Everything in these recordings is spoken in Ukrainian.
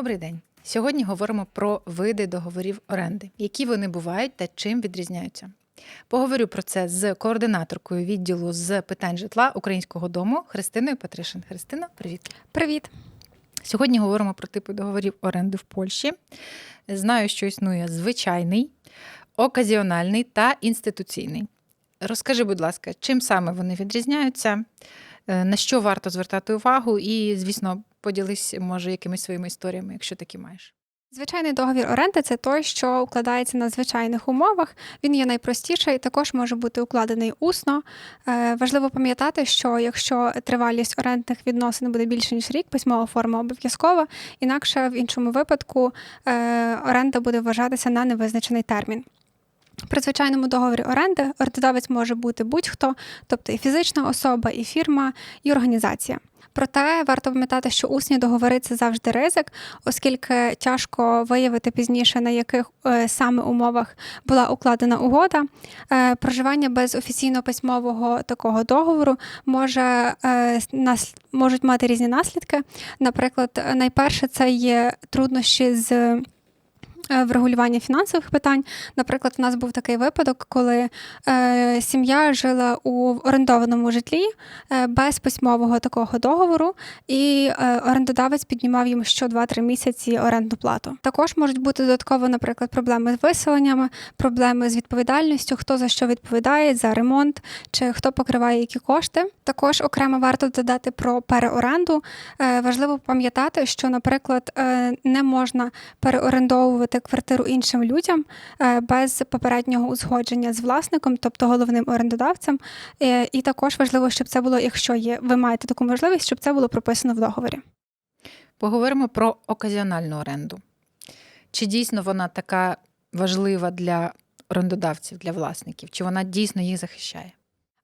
Добрий день. Сьогодні говоримо про види договорів оренди, які вони бувають та чим відрізняються. Поговорю про це з координаторкою відділу з питань житла Українського дому Христиною Патришин. Христина, привіт. Привіт. Сьогодні говоримо про типи договорів оренди в Польщі. Знаю, що існує звичайний, оказіональний та інституційний. Розкажи, будь ласка, чим саме вони відрізняються, на що варто звертати увагу, і, звісно, поділись, може, якимись своїми історіями, якщо такі маєш. Звичайний договір оренди це той, що укладається на звичайних умовах. Він є найпростіший, також може бути укладений усно. Е, важливо пам'ятати, що якщо тривалість орендних відносин буде більше ніж рік, письмова форма обов'язкова, інакше в іншому випадку е, оренда буде вважатися на невизначений термін. При звичайному договорі оренди орендодавець може бути будь-хто, тобто і фізична особа, і фірма, і організація. Проте варто пам'ятати, що усні договори це завжди ризик, оскільки тяжко виявити пізніше, на яких е, саме умовах була укладена угода. Е, проживання без офіційно письмового такого договору може е, нас можуть мати різні наслідки. Наприклад, найперше це є труднощі з. Е, врегулювання фінансових питань. Наприклад, в нас був такий випадок, коли е, сім'я жила у орендованому житлі е, без письмового такого договору, і е, орендодавець піднімав їм що 2-3 місяці орендну плату. Також можуть бути додатково, наприклад, проблеми з виселеннями, проблеми з відповідальністю, хто за що відповідає за ремонт, чи хто покриває які кошти. Також окремо варто додати про переоренду. Е, важливо пам'ятати, що, наприклад, е, не можна переорендовувати квартиру іншим людям е, без попереднього узгодження з власником, тобто головним орендодавцем. Е, І також важливо, щоб це було, якщо є, ви маєте таку можливість, щоб це було прописано в договорі. Поговоримо про оказіональну оренду. Чи дійсно вона така важлива для орендодавців, для власників? Чи вона дійсно їх захищає?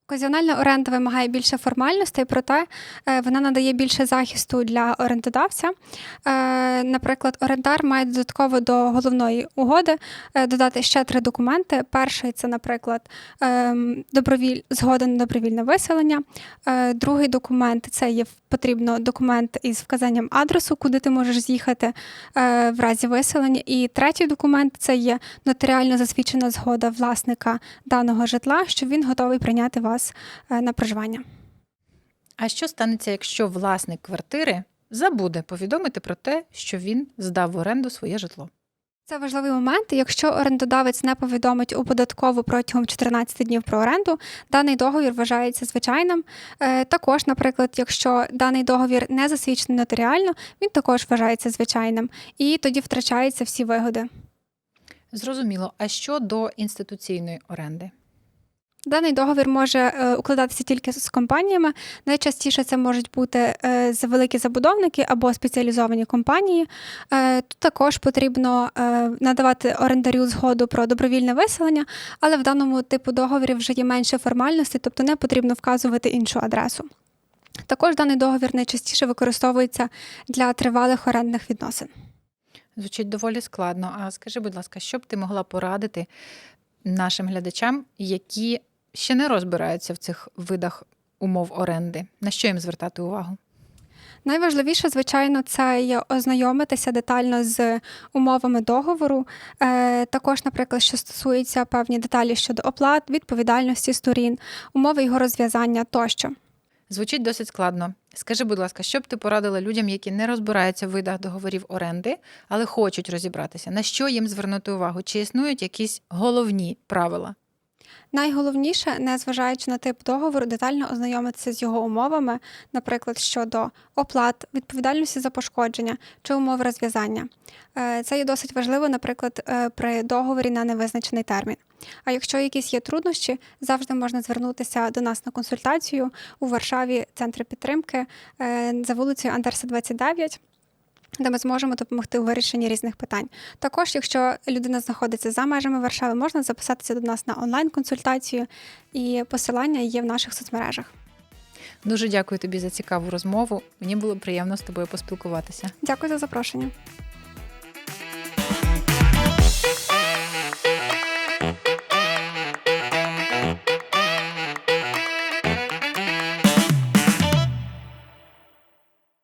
Оказіональна оренда вимагає більше формальностей, проте е, вона надає більше захисту для орендодавця. Е, Наприклад, орендар має додатково до головної угоди е, додати ще три документи. Перший це, наприклад, ем, добровіль, згода на добровільне виселення. Другий документ це є потрібно документ із вказанням адресу, куди ти можеш з'їхати в разі виселення. І третій документ це є нотаріально засвідчена згода власника даного житла, що він готовий прийняти вас е, на проживання. А що станеться, якщо власник квартири забуде повідомити про те, що він здав в оренду своє житло? Це важливий момент. Якщо орендодавець не повідомить у податкову протягом 14 днів про оренду, даний договір вважається звичайним. Е, Також, наприклад, якщо даний договір не засвідчений нотаріально, він також вважається звичайним, і тоді втрачаються всі вигоди. Зрозуміло. А що до інституційної оренди? Даний договір може е, укладатися тільки з компаніями. Найчастіше це можуть бути е, великі забудовники або спеціалізовані компанії. Е, Тут також потрібно надавати орендарю згоду про добровільне виселення, але в даному типу договорів вже є менше формальностей, тобто не потрібно вказувати іншу адресу. Також даний договір найчастіше використовується для тривалих орендних відносин. Звучить доволі складно. А скажи, будь ласка, що б ти могла порадити нашим глядачам, які ще не розбираються в цих видах умов оренди? На що їм звертати увагу? Найважливіше, звичайно, це є ознайомитися детально з умовами договору. Е, також, наприклад, що стосується певні деталі щодо оплат, відповідальності сторін, умови його розв'язання тощо. Звучить досить складно. Скажи, будь ласка, що б ти порадила людям, які не розбираються в видах договорів оренди, але хочуть розібратися? На що їм звернути увагу? Чи існують якісь головні правила? Найголовніше, незважаючи на тип договору, детально ознайомитися з його умовами, наприклад, щодо оплат, відповідальності за пошкодження чи умов розв'язання. Е, Це є досить важливо, наприклад, е, при договорі на невизначений термін. А якщо якісь є труднощі, завжди можна звернутися до нас на консультацію у Варшаві, центр підтримки е, за вулицею Андерса 29 де ми зможемо допомогти у вирішенні різних питань. Також, якщо людина знаходиться за межами Варшави, можна записатися до нас на онлайн-консультацію, і посилання є в наших соцмережах. Дуже дякую тобі за цікаву розмову. Мені було приємно з тобою поспілкуватися. Дякую за запрошення.